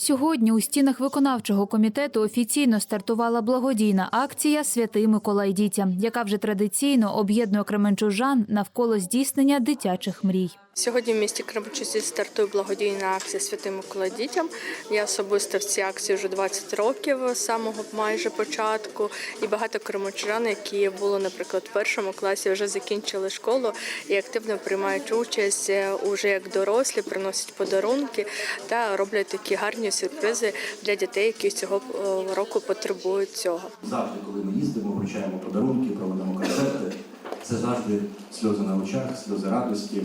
Сьогодні у стінах виконавчого комітету офіційно стартувала благодійна акція Святий Миколай дітям, яка вже традиційно об'єднує кременчужан навколо здійснення дитячих мрій. Сьогодні в місті Кременчуці стартує благодійна акція Святий Микола дітям. Я особисто в цій акції вже 20 років з самого майже початку. І багато кременчужан, які були, наприклад, в першому класі, вже закінчили школу і активно приймають участь е, уже як дорослі, приносять подарунки та роблять такі гарні сюрпризи для дітей, які цього е, року потребують цього. Завжди, коли ми їздимо, вручаємо подарунки, проводимо концерти, це завжди сльози на очах, сльози радості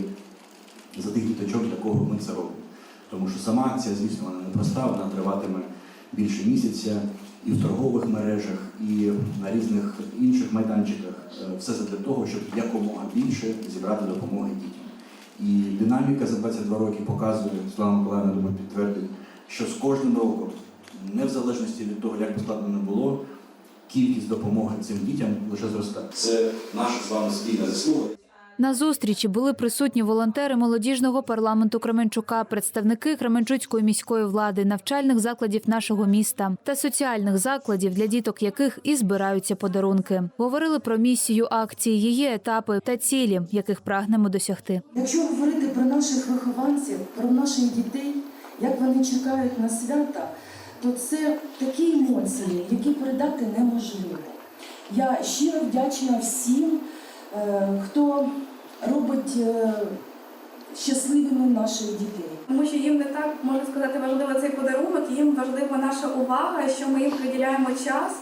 за тих діточок, для кого ми це робимо. Тому що сама акція, звісно, вона непроста, вона триватиме більше місяця і в торгових мережах, і на різних інших майданчиках. Е, Все це для того, щоб якомога більше зібрати допомоги дітям. І динаміка за 22 роки показує, Слава Миколаївна, думаю, підтвердить, що з кожним роком, не в залежності від того, як би не було, кількість допомоги цим дітям лише зростає. Це наша з вами спільна заслуга. На зустрічі були присутні волонтери молодіжного парламенту Кременчука, представники Кременчуцької міської влади, навчальних закладів нашого міста та соціальних закладів, для діток яких і збираються подарунки. Говорили про місію акції, її етапи та цілі, яких прагнемо досягти. Якщо говорити про наших вихованців, про наших дітей, як вони чекають на свята, то це такі емоції, які передати неможливо. Я щиро вдячна всім, хто робить е, щасливими наших дітей. Тому що їм не так можна сказати важливо цей подарунок, їм важлива наша увага, що ми їм приділяємо час,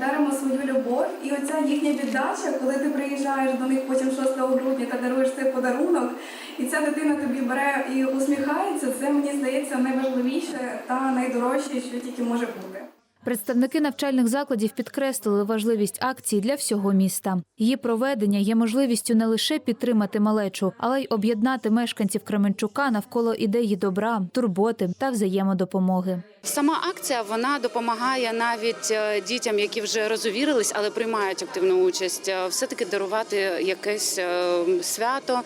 даримо свою любов. І оця їхня віддача, коли ти приїжджаєш до них потім 6 грудня та даруєш цей подарунок, і ця дитина тобі бере і усміхається, це мені здається найважливіше та найдорожче, що тільки може бути. Представники навчальних закладів підкреслили важливість акції для всього міста. Її проведення є можливістю не лише підтримати малечу, але й об'єднати мешканців Кременчука навколо ідеї добра, турботи та взаємодопомоги. Сама акція вона допомагає навіть е, дітям, які вже розувірились, але приймають активну участь, е, все-таки дарувати якесь е, свято,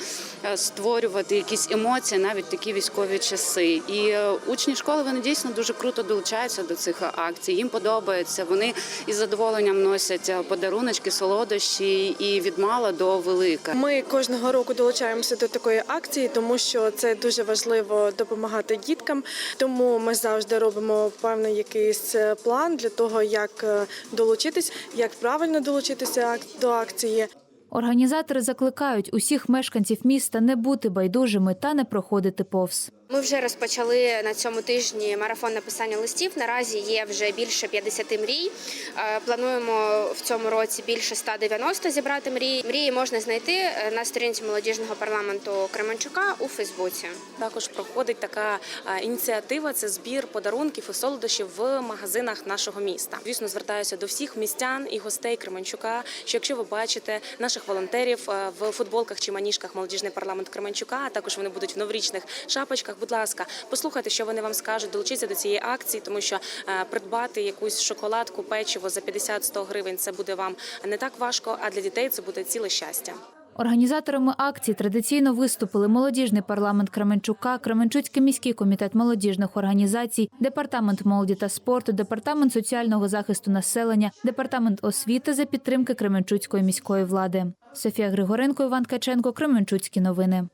створювати якісь емоції, навіть такі військові часи. І учні школи вони дійсно дуже круто долучаються до цих акцій. Їм подобається. Вони із задоволенням носять е, подаруночки, солодощі і від мала до велика. Ми кожного року долучаємося до такої акції, тому що це дуже важливо допомагати діткам. Тому ми завжди робимо певний якийсь е, план для того, як е, долучитись, як правильно долучитися до акції. Організатори закликають усіх мешканців міста не бути байдужими та не проходити повз. Ми вже розпочали на цьому тижні марафон написання листів. Наразі є вже більше 50 мрій. Е, Плануємо в цьому році більше 190 зібрати мрії. Мрії можна знайти е, на сторінці молодіжного парламенту Кременчука у Фейсбуці. Також проходить така ініціатива. Це збір подарунків і солодощів в магазинах нашого міста. Звісно, звертаюся до всіх містян і гостей Кременчука. Що якщо ви бачите наших волонтерів в футболках чи маніжках молодіжний парламент Кременчука, а також вони будуть в новорічних шапочках. Будь ласка, послухайте, що вони вам скажуть. Долучіться до цієї акції, тому що е, придбати якусь шоколадку, печиво за 50-100 гривень це буде вам не так важко. А для дітей це буде ціле щастя. Організаторами акції традиційно виступили молодіжний парламент Кременчука, Кременчуцький міський комітет молодіжних організацій, департамент молоді та спорту, департамент соціального захисту населення, департамент освіти за підтримки Кременчуцької міської влади. Софія Григоренко, Іван Каченко, Кременчуцькі новини.